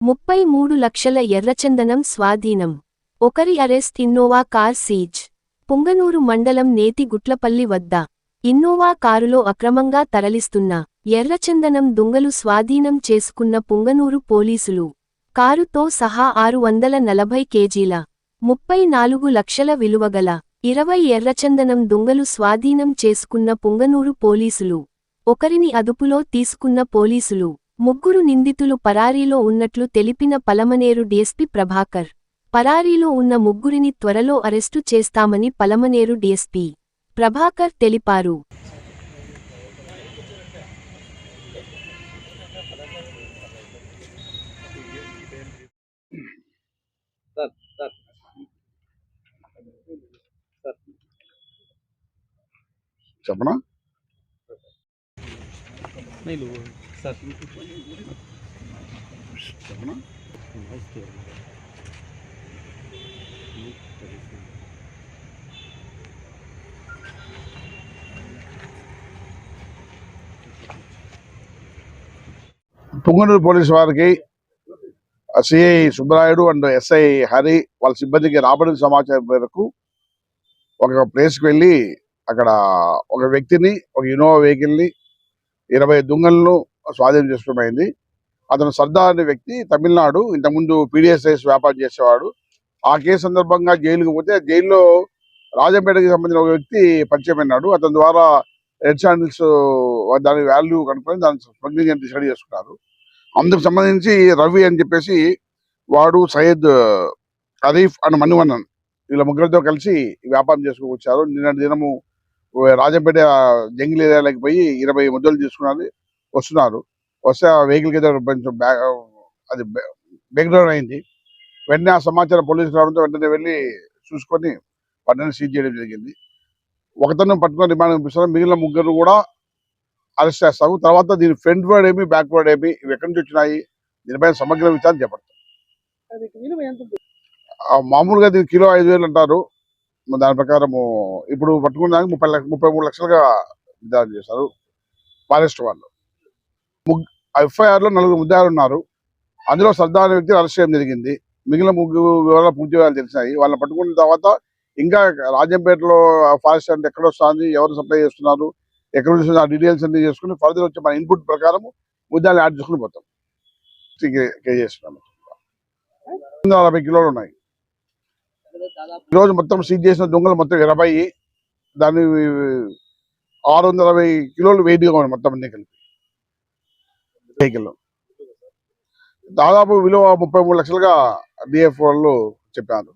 ముప్పై మూడు లక్షల ఎర్రచందనం స్వాధీనం. ఒకరి arrest Innova car seize. Punganuru మండలం నేతి గుట్లపల్లి వద్ద. ఇన్నోవా కారులో అక్రమంగా తరలిస్తున్న ఎర్రచందనం దుంగలు స్వాధీనం చేసుకున్న పుంగనూరు పోలీసులు. కారుతో సహా ఆరు వందల నలభై కేజీల ముప్పై నాలుగు లక్షల విలువగల ఇరవై ఎర్రచందనం దుంగలు స్వాధీనం చేసుకున్న పుంగనూరు పోలీసులు. ఒకరిని అదుపులో తీసుకున్న పోలీసులు. ముగ్గురు నిందితులు పరారీలో ఉన్నట్లు తెలిపిన పలమనేరు డీఎస్పీ ప్రభాకర్. పరారీలో ఉన్న ముగ్గురిని త్వరలో అరెస్టు చేస్తామని పలమనేరు డీఎస్పీ ప్రభాకర్ తెలిపారు. చెప్పనా? నీళ్ళు సార్. తుంగనూరు పోలీసు వారికి CI Subbarayudu and SI Hari వాళ్ళ సిబ్బందికి రాబడిన సమాచారం మేరకు ఒక ప్లేస్కి వెళ్ళి అక్కడ ఒక వ్యక్తిని ఒక ఇన్నోవా వెహికల్ని ఇరవై దుంగలను స్వాధీనం చేసుకోమైంది అతను సర్దార్ అనే వ్యక్తి తమిళనాడు ఇంతకుముందు పీడిఎస్ఐస్ వ్యాపారం చేసేవాడు. ఆ కేసు సందర్భంగా జైలుకు పోతే జైల్లో రాజంపేటకి సంబంధించిన ఒక వ్యక్తి పరిచయం అయినాడు. అతని ద్వారా రెడ్ శాండిల్స్ దాని వాల్యూ కనుక్కొని దాని స్మగ్లింగ్ అని డిసైడ్ చేసుకున్నారు. అందుకు సంబంధించి రవి అని చెప్పేసి వాడు సయ్యద్ అరీఫ్ అండ్ మణివన్నన్ వీళ్ళ ముగ్గురితో కలిసి ఈ వ్యాపారం చేసుకుని వచ్చారు. నిన్నటి దినము రాజంపేట జంగిల్ ఏరియాలోకి పోయి ఇరవై ముద్దలు తీసుకున్నారు. వస్తున్నారు. వస్తే ఆ వెహికల్ కింద కొంచెం అది బ్రేక్ డౌన్ అయింది. వెంటనే ఆ సమాచారం పోలీసులు రావడంతో వెంటనే వెళ్ళి చూసుకొని వాటిని సీజ్ చేయడం జరిగింది. ఒకతను పట్టుకొని రిమాండ్ పంపిస్తారు. మిగిలిన ముగ్గురు కూడా అరెస్ట్ చేస్తాము తర్వాత దీని ఫ్రంట్ వర్డ్ ఏమి బ్యాక్ వర్డ్ ఏమి ఇవి ఎక్కడి నుంచి వచ్చినాయి దీనిపైన సమగ్ర విచారణ చేపడతాం మామూలుగా దీని కిలో ఐదు వేలు అంటారు. దాని ప్రకారము ఇప్పుడు పట్టుకున్న దానికి ముప్పై లక్ష ముప్పై మూడు లక్షలుగా విధానం చేశారు. ఫారెస్ట్ వాళ్ళు. ఎఫ్ఐఆర్లో నలుగురు ముద్దాయాలు ఉన్నారు. అందులో సర్దార్ వ్యక్తి అరెస్ట్ చేయడం జరిగింది. మిగిలిన ముగ్గురు వివరాలు పూర్తి వివరాలు తెలిసినాయి. వాళ్ళని పట్టుకున్న తర్వాత ఇంకా రాజంపేటలో ఫారెస్ట్ అంటే ఎక్కడ వస్తుంది ఎవరు సప్లై చేస్తున్నారు ఎక్కడ నుంచి ఆ డీటెయిల్స్ అన్ని చేసుకుని ఫర్దర్ వచ్చే మన ఇన్పుట్ ప్రకారం ముద్దాలు యాడ్ చేసుకుని పోతాం. కేజీ చేస్తున్నాం. నలభై కిలోలు ఉన్నాయి. ఈరోజు ఈ రోజు మొత్తం సీజ్ చేసిన దొంగలు మొత్తం ఇరవై. దాని ఆరు వందల అరవై కిలోలు వెయిట్గా ఉన్నాయి మొత్తం అన్ని కలిపి. వెహికల్ దాదాపు విలువ ముప్పై మూడు లక్షలుగా డిఎఫ్ వాళ్ళు చెప్పారు.